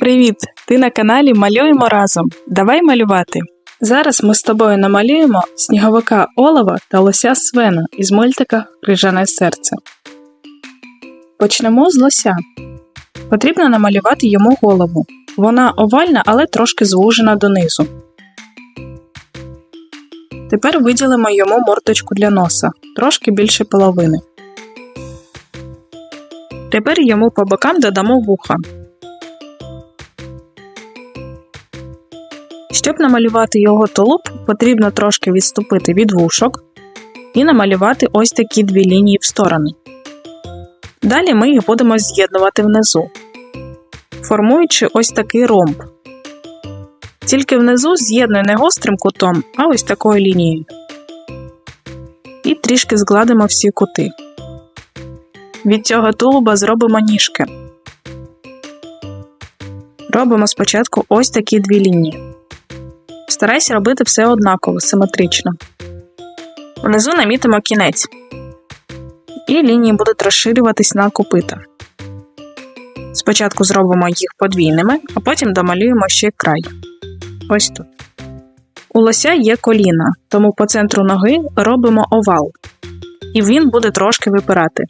Привіт! Ти на каналі Малюємо разом. Давай малювати. Зараз ми з тобою намалюємо сніговика Олова та лося Свена із мультика Крижане серце. Почнемо з лося. Потрібно намалювати йому голову. Вона овальна, але трошки звужена донизу. Тепер виділимо йому мордочку для носа, трошки більше половини. Тепер йому по бокам додамо вуха. Щоб намалювати його тулуб, потрібно трошки відступити від вушок і намалювати ось такі дві лінії в сторони. Далі ми їх будемо з'єднувати внизу, формуючи ось такий ромб. Тільки внизу з'єднуй не гострим кутом, а ось такою лінією. І трішки згладимо всі кути. Від цього тулуба зробимо ніжки. Робимо спочатку ось такі дві лінії. Старайся робити все однаково, симетрично. Внизу намітимо кінець. І лінії будуть розширюватись на копита. Спочатку зробимо їх подвійними, а потім домалюємо ще край. Ось тут. У лося є коліна, тому по центру ноги робимо овал. І він буде трошки випирати.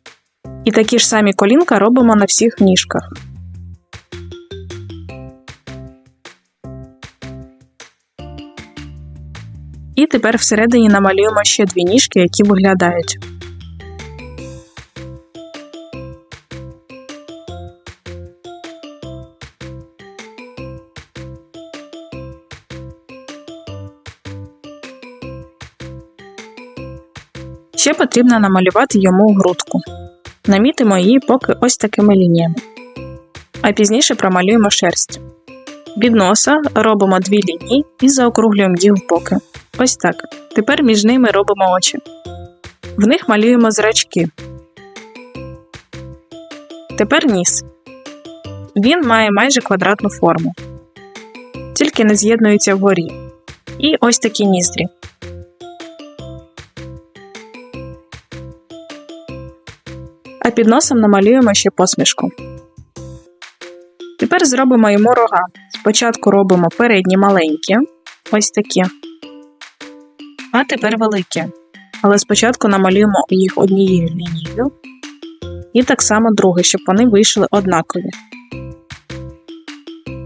І такі ж самі колінка робимо на всіх ніжках. І тепер всередині намалюємо ще дві ніжки, які виглядають. Ще потрібно намалювати йому грудку. Намітимо її поки ось такими лініями. А пізніше промалюємо шерсть. Від носа робимо дві лінії і заокруглюємо їх в боки. Ось так. Тепер між ними робимо очі. В них малюємо зрачки. Тепер ніс. Він має майже квадратну форму, тільки не з'єднується вгорі. І ось такі ніздрі. А під носом намалюємо ще посмішку. Тепер зробимо йому рога. Спочатку робимо передні маленькі, ось такі. А тепер великі. Але спочатку намалюємо їх однією лінією. І так само друге, щоб вони вийшли однакові.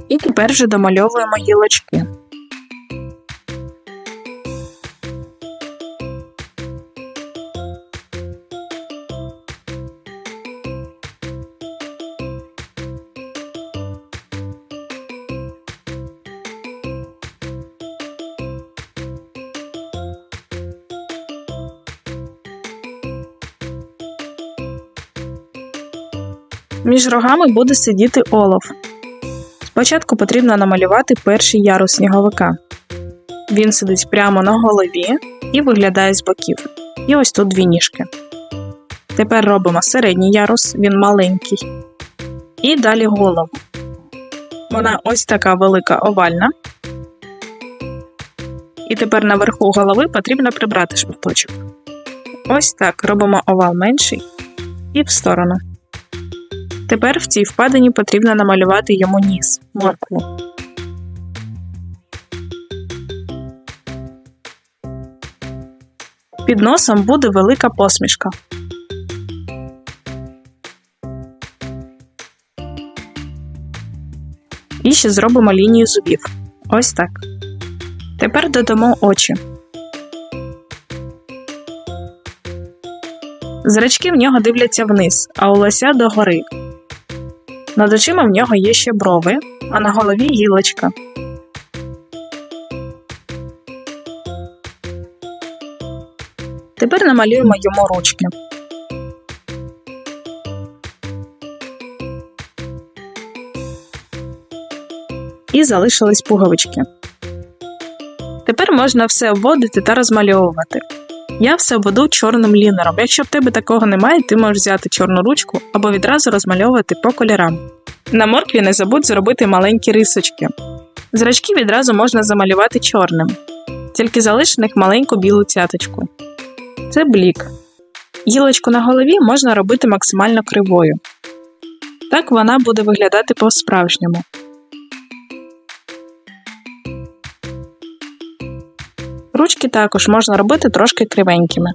І тепер вже домальовуємо гілочки. Між рогами буде сидіти олов. Спочатку потрібно намалювати перший ярус сніговика. Він сидить прямо на голові і виглядає з боків. І ось тут дві ніжки. Тепер робимо середній ярус, він маленький. І далі голову. Вона ось така велика овальна. І тепер наверху голови потрібно прибрати шматочок. Ось так робимо овал менший і в сторону. Тепер в цій впадині потрібно намалювати йому ніс, моркву. Під носом буде велика посмішка. І ще зробимо лінію зубів. Ось так. Тепер додамо очі. Зрачки в нього дивляться вниз, а у лося догори. Над очима в нього є ще брови, а на голові гілочка. Тепер намалюємо йому ручки. І залишились пуговички. Тепер можна все обводити та розмальовувати. Я все обведу чорним лінером. Якщо в тебе такого немає, ти можеш взяти чорну ручку або відразу розмальовувати по кольорам. На моркві не забудь зробити маленькі рисочки. Зрачки відразу можна замалювати чорним, тільки залиш в них маленьку білу цяточку. Це блік. Гілочку на голові можна робити максимально кривою. Так вона буде виглядати по-справжньому. Ручки також можна робити трошки кривенькими.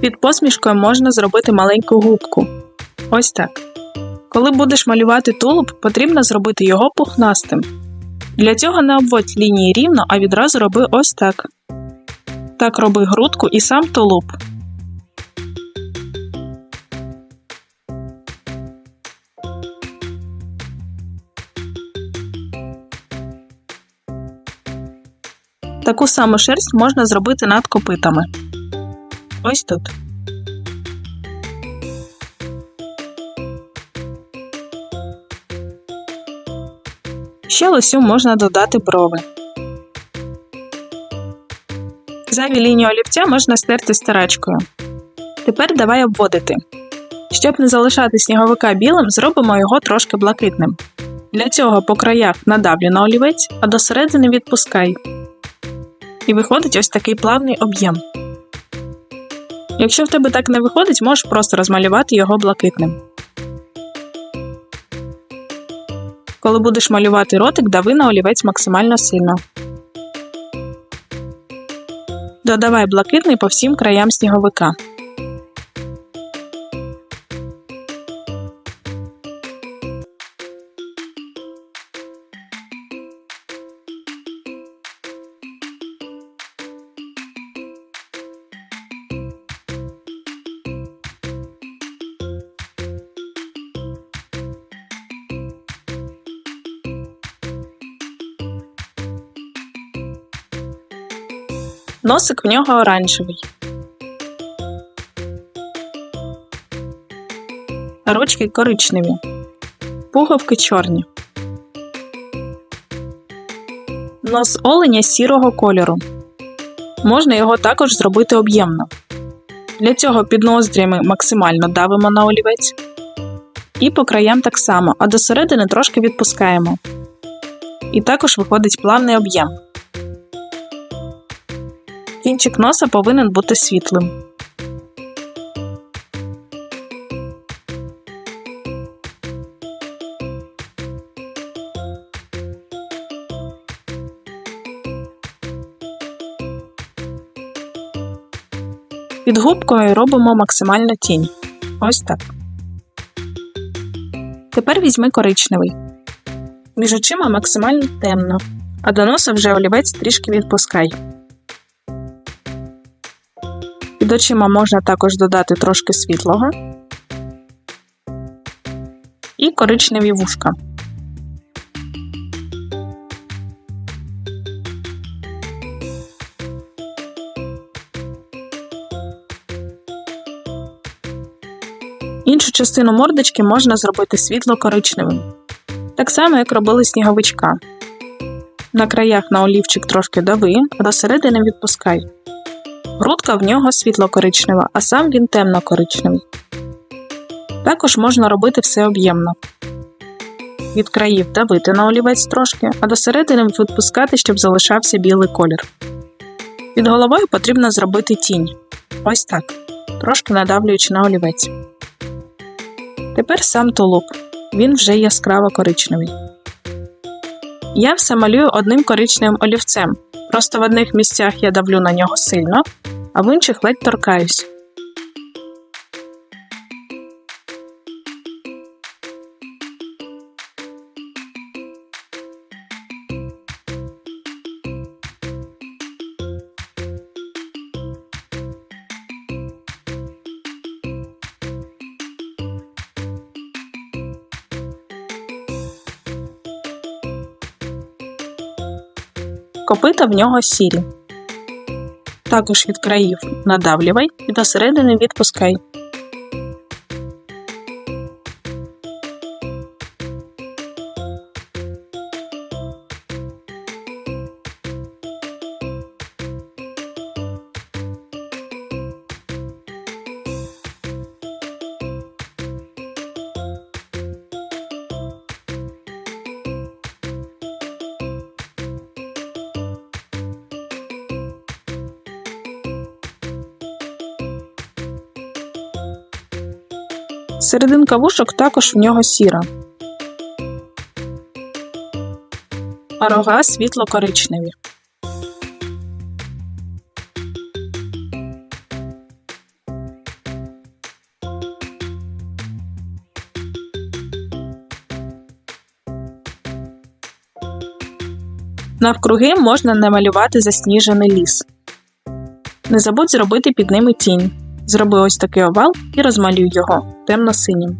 Під посмішкою можна зробити маленьку губку. Ось так. Коли будеш малювати тулуб, потрібно зробити його пухнастим. Для цього не обводь лінії рівно, а відразу роби ось так. Так роби грудку і сам тулуб. Таку саму шерсть можна зробити над копитами. Ось тут. Ще лосю можна додати брови. Зайві лінію олівця можна стерти старачкою. Тепер давай обводити. Щоб не залишати сніговика білим, зробимо його трошки блакитним. Для цього по краях надавлю на олівець, а до середини відпускай. І виходить ось такий плавний об'єм. Якщо в тебе так не виходить, можеш просто розмалювати його блакитним. Коли будеш малювати ротик, дави на олівець максимально сильно. Додавай блакитний по всім краям сніговика. Носик в нього оранжевий. Ручки коричневі. Пуговки чорні. Нос оленя сірого кольору. Можна його також зробити об'ємно. Для цього під ноздрями максимально давимо на олівець. І по краям так само, а до середини трошки відпускаємо. І також виходить плавний об'єм. Кінчик носа повинен бути світлим. Під губкою робимо максимальну тінь. Ось так. Тепер візьми коричневий. Між очима максимально темно, а до носа вже олівець трішки відпускай. Під очима можна також додати трошки світлого і коричневі вушка. Іншу частину мордочки можна зробити світло-коричневим, так само, як робили сніговичка. На краях на олівчик трошки дави, а до середини відпускай. Грудка в нього світло-коричнева, а сам він темно-коричневий. Також можна робити все об'ємно. Від країв давити на олівець трошки, а до середини відпускати, щоб залишався білий колір. Під головою потрібно зробити тінь. Ось так, трошки надавлюючи на олівець. Тепер сам тулуб. Він вже яскраво коричневий. Я все малюю одним коричневим олівцем. Просто в одних місцях я давлю на нього сильно, а в інших ледь торкаюсь. Копита в нього сірі. Також від країв надавлювай і до середини відпускай. Серединка вушок також в нього сіра. А рога світло-коричневі. Навкруги можна намалювати засніжений ліс. Не забудь зробити під ними тінь. Зроби ось такий овал і розмалюй його темно-синім.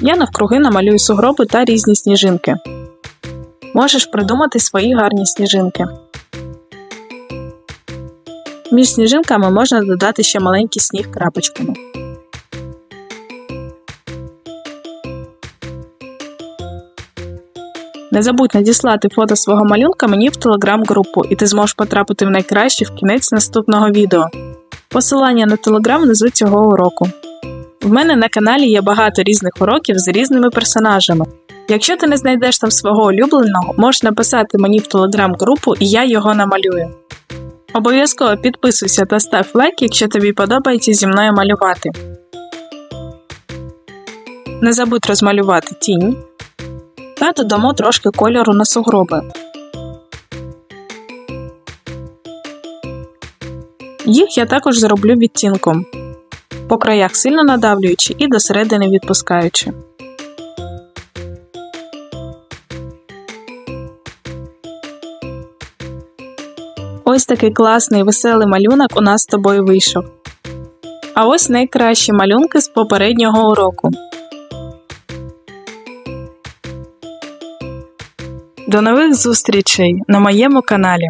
Я навкруги намалюю сугроби та різні сніжинки. Можеш придумати свої гарні сніжинки. Між сніжинками можна додати ще маленький сніг крапочками. Не забудь надіслати фото свого малюнка мені в телеграм-групу, і ти зможеш потрапити в найкраще в кінець наступного відео. Посилання на телеграм внизу цього уроку. В мене на каналі є багато різних уроків з різними персонажами. Якщо ти не знайдеш там свого улюбленого, можеш написати мені в телеграм-групу і я його намалюю. Обов'язково підписуйся та став лайк, якщо тобі подобається зі мною малювати. Не забудь розмалювати тінь та додамо трошки кольору на сугроби. Їх я також зроблю відтінком, по краях сильно надавлюючи і до середини відпускаючи. Ось такий класний веселий малюнок у нас з тобою вийшов. А ось найкращі малюнки з попереднього уроку. До нових зустрічей на моєму каналі.